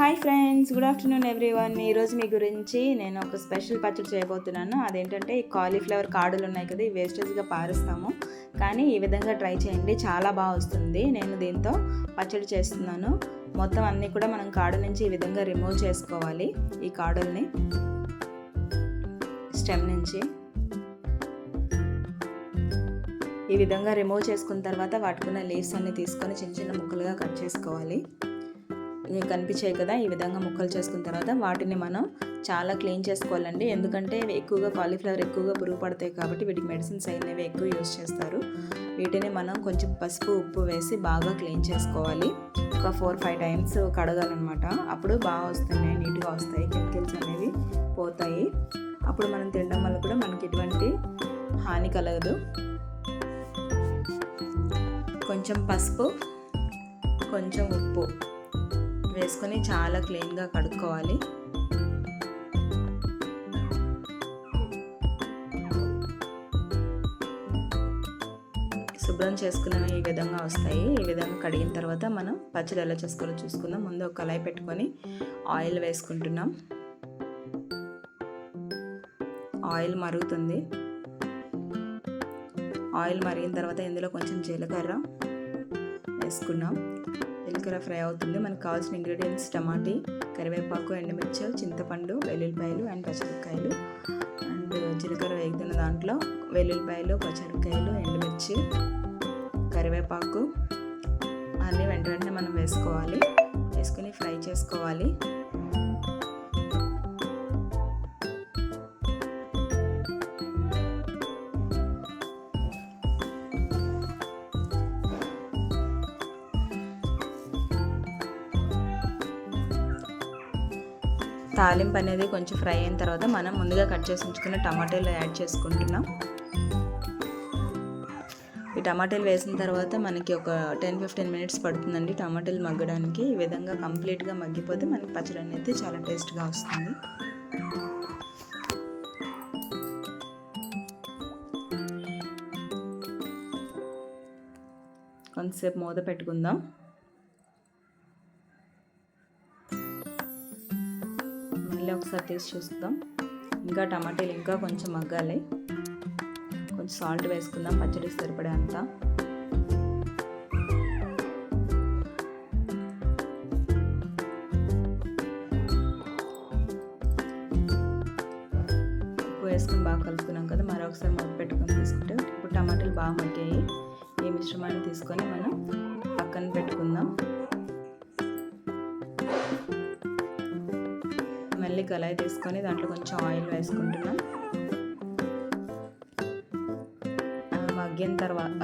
Hi friends good afternoon everyone. ఈరోజు మీ గురించి నేను ఒక స్పెషల్ పచ్చడి చేయబోతున్నాను. అదేంటంటే ఈ కాలీఫ్లవర్ కాడులు ఉన్నాయి కదా ఈ వేస్టేజ్గా పారుస్తాము. కానీ ఈ విధంగా ట్రై చేయండి చాలా బాగా వస్తుంది. నేను దీంతో పచ్చడి చేస్తున్నాను. మొత్తం అన్నీ కూడా మనం కాడు నుంచి ఈ విధంగా రిమూవ్ చేసుకోవాలి ఈ కాడుల్ని. స్టెమ్ నుంచి. ఈ విధంగా రిమూవ్ చేసుకున్న తర్వాత వాటికున్న లీవ్స్ అన్ని తీసుకొని చిన్న చిన్న ముక్కలుగా కట్ చేసుకోవాలి. కనిపించాయి కదా ఈ విధంగా ముక్కలు చేసుకున్న తర్వాత వాటిని మనం చాలా క్లీన్ చేసుకోవాలండి. ఎందుకంటే ఎక్కువగా కాలీఫ్లవర్ ఎక్కువగా పురుగు పడతాయి కాబట్టి వీటికి మెడిసిన్స్ అయినవి ఎక్కువ యూజ్ చేస్తారు. వీటిని మనం కొంచెం పసుపు ఉప్పు వేసి బాగా క్లీన్ చేసుకోవాలి. ఒక ఫోర్ ఫైవ్ టైమ్స్ కడగాలన్నమాట. అప్పుడు బాగా వస్తున్నాయి నీట్గా వస్తాయి. కెమికల్స్ అనేవి పోతాయి. అప్పుడు మనం తినడం వల్ల కూడా మనకి ఎటువంటి హాని కలగదు. కొంచెం పసుపు కొంచెం ఉప్పు. వేసుకొని చాలా క్లీన్గా కడుక్కోవాలి. శుభ్రం చేసుకున్నవి ఈ విధంగా వస్తాయి. ఈ విధంగా కడిగిన తర్వాత మనం పచ్చడి ఎలా చేసుకోవాలో చూసుకుందాం. ముందు ఒక కళాయి పెట్టుకొని ఆయిల్ వేసుకుంటున్నాం. ఆయిల్ మరుగుతుంది. ఆయిల్ మరిగిన తర్వాత ఇందులో కొంచెం జీలకర్ర వేసుకున్నాం. జీలకర్ర ఫ్రై అవుతుంది. మనకు కావాల్సిన ఇంగ్రీడియంట్స్ టమాటీ కరివేపాకు ఎండుమిర్చి చింతపండు వెల్లుల్లిపాయలు అండ్ పచ్చిమిరపకాయలు. అండ్ జీలకర్ర వేగుతున్న దాంట్లో వెల్లుల్లిపాయలు పచ్చిమిరపకాయలు ఎండుమిర్చి కరివేపాకు అన్నీ వెంట వెంటనే మనం వేసుకోవాలి. వేసుకొని ఫ్రై చేసుకోవాలి. తాలింపు అనేది కొంచెం ఫ్రై అయిన తర్వాత మనం ముందుగా కట్ చేసి ఉంచుకున్న టమాటాలు యాడ్ చేసుకుంటున్నాం. ఈ టమాటాలు వేసిన తర్వాత మనకి ఒక టెన్ ఫిఫ్టీన్ మినిట్స్ పడుతుందండి. టమాటాలు మగ్గడానికి ఈ విధంగా కంప్లీట్గా మగ్గిపోతే మనకి పచ్చడి అనేది చాలా టేస్ట్గా వస్తుంది. కొంతసేపు మూత పెట్టుకుందాం. మళ్ళీ ఒకసారి తీసి చూస్తాం ఇంకా టమాటాలు ఇంకా కొంచెం మగ్గాలి. కొంచెం సాల్ట్ వేసుకుందాం పచ్చడికి సరిపడే అంత. ఉప్పు వేసుకుని బాగా కలుపుకున్నాం కదా మరొకసారి మూత పెట్టుకొని తీసుకుంటే ఇప్పుడు టమాటాలు బాగా మగ్గాయి. ఈ మిశ్రమాన్ని తీసుకొని మనం పక్కన పెట్టుకుందాం. కళాయి తీసుకొని దాంట్లో కొంచెం ఆయిల్ వేసుకుంటున్నాం. మగ్గిన తర్వాత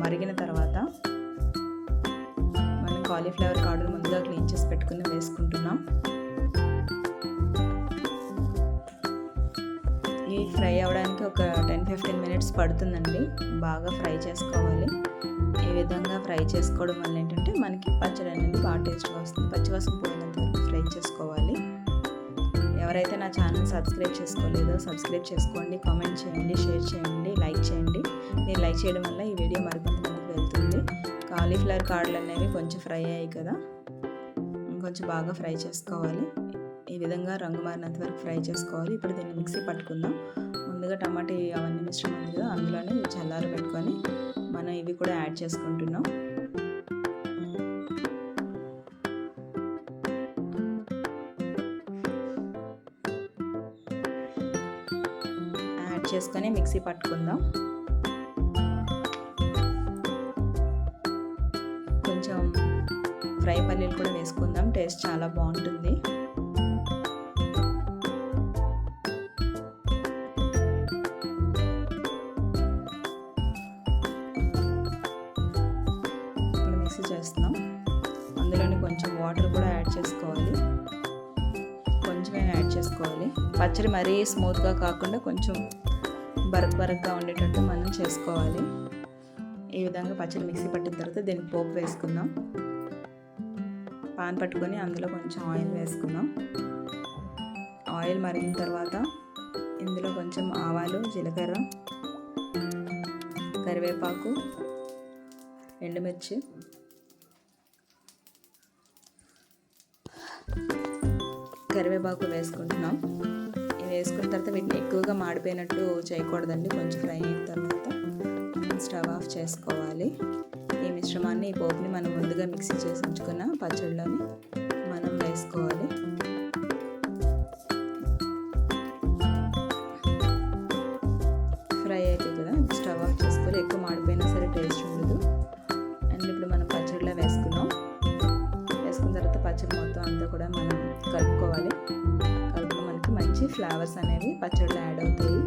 మరిగిన తర్వాత మనం కాలీఫ్లవర్ కాడలు ముందుగా క్లీన్ చేసి పెట్టుకుని వేసుకుంటున్నాం. ఇవి ఫ్రై అవ్వడానికి ఒక టెన్ ఫిఫ్టీన్ మినిట్స్ పడుతుందండి. బాగా ఫ్రై చేసుకోవాలి. ఈ విధంగా ఫ్రై చేసుకోవడం వల్ల ఏంటంటే మనకి పచ్చడి అనేది బాగా టేస్ట్గా వస్తుంది. పచ్చివాసన పోయినంత వరకు ఫ్రై చేసుకోవాలి. ఎవరైతే నా ఛానల్ సబ్స్క్రైబ్ చేసుకోలేదో సబ్స్క్రైబ్ చేసుకోండి కామెంట్ చేయండి షేర్ చేయండి లైక్ చేయండి. మీరు లైక్ చేయడం వల్ల ఈ వీడియో మరికొంతమందికి వెళ్తుంది. కాలీఫ్లవర్ కాడలు అనేవి కొంచెం ఫ్రై అయ్యాయి కదా. కొంచెం బాగా ఫ్రై చేసుకోవాలి. ఈ విధంగా రంగు మారినంత వరకు ఫ్రై చేసుకోవాలి. ఇప్పుడు దీన్ని మిక్సీ పట్టుకుందాం. ముందుగా టమాటా అవన్నీ మిశ్రమం ఉంది కదా అందులోనే చల్లారు పెట్టుకొని మనం ఇవి కూడా యాడ్ చేసుకుంటున్నాం. చేసుకొని మిక్సీ పట్టుకుందాం. కొంచెం ఫ్రై పల్లీలు కూడా వేసుకుందాం టేస్ట్ చాలా బాగుంటుంది. మిక్సీ చేస్తున్నాం. అందులోని కొంచెం వాటర్ కూడా యాడ్ చేసుకోవాలి. కొంచెమే యాడ్ చేసుకోవాలి. పచ్చడి మరీ స్మూత్గా కాకుండా కొంచెం బరక్ బరక్గా ఉండేటట్టు మనం చేసుకోవాలి. ఈ విధంగా పచ్చడి మిక్సీ పట్టిన తర్వాత దీనికి పోపు వేసుకుందాం. పాన్ పట్టుకొని అందులో కొంచెం ఆయిల్ వేసుకుందాం. ఆయిల్ మరిగిన తర్వాత ఇందులో కొంచెం ఆవాలు జీలకర్ర కరివేపాకు ఎండుమిర్చి కరివేపాకు వేసుకుంటున్నాం. వేసుకున్న తర్వాత వీటిని ఎక్కువగా మాడిపోయినట్టు చేయకూడదండి. కొంచెం ఫ్రై అయిన తర్వాత స్టవ్ ఆఫ్ చేసుకోవాలి. ఈ మిశ్రమాన్ని ఈ పోపుని మనం ముందుగా మిక్సీ చేసి ఉంచుకున్న పచ్చళ్ళని మనం వేసుకోవాలి. ఫ్రై అయితే కదా స్టవ్ ఆఫ్ చేసుకోవాలి. ఎక్కువ మాడి మనకి ఫ్లేవర్స్ అనేవి పచ్చడిలో యాడ్ అవుతాయి.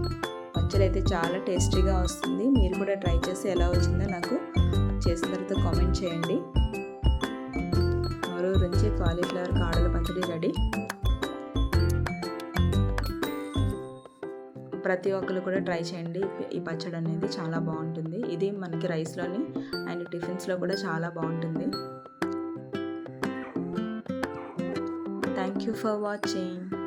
పచ్చడి అయితే చాలా టేస్టీగా వస్తుంది. మీరు కూడా ట్రై చేసి ఎలా వచ్చిందో నాకు చేసిన తర్వాత కామెంట్ చేయండి. మరో నుంచి కాలీఫ్లవర్ కాడల పచ్చడి రెడీ. ప్రతి ఒక్కరు కూడా ట్రై చేయండి. ఈ పచ్చడి అనేది చాలా బాగుంటుంది. ఇది మనకి రైస్లోని అండ్ టిఫిన్స్లో కూడా చాలా బాగుంటుంది. Thank you for watching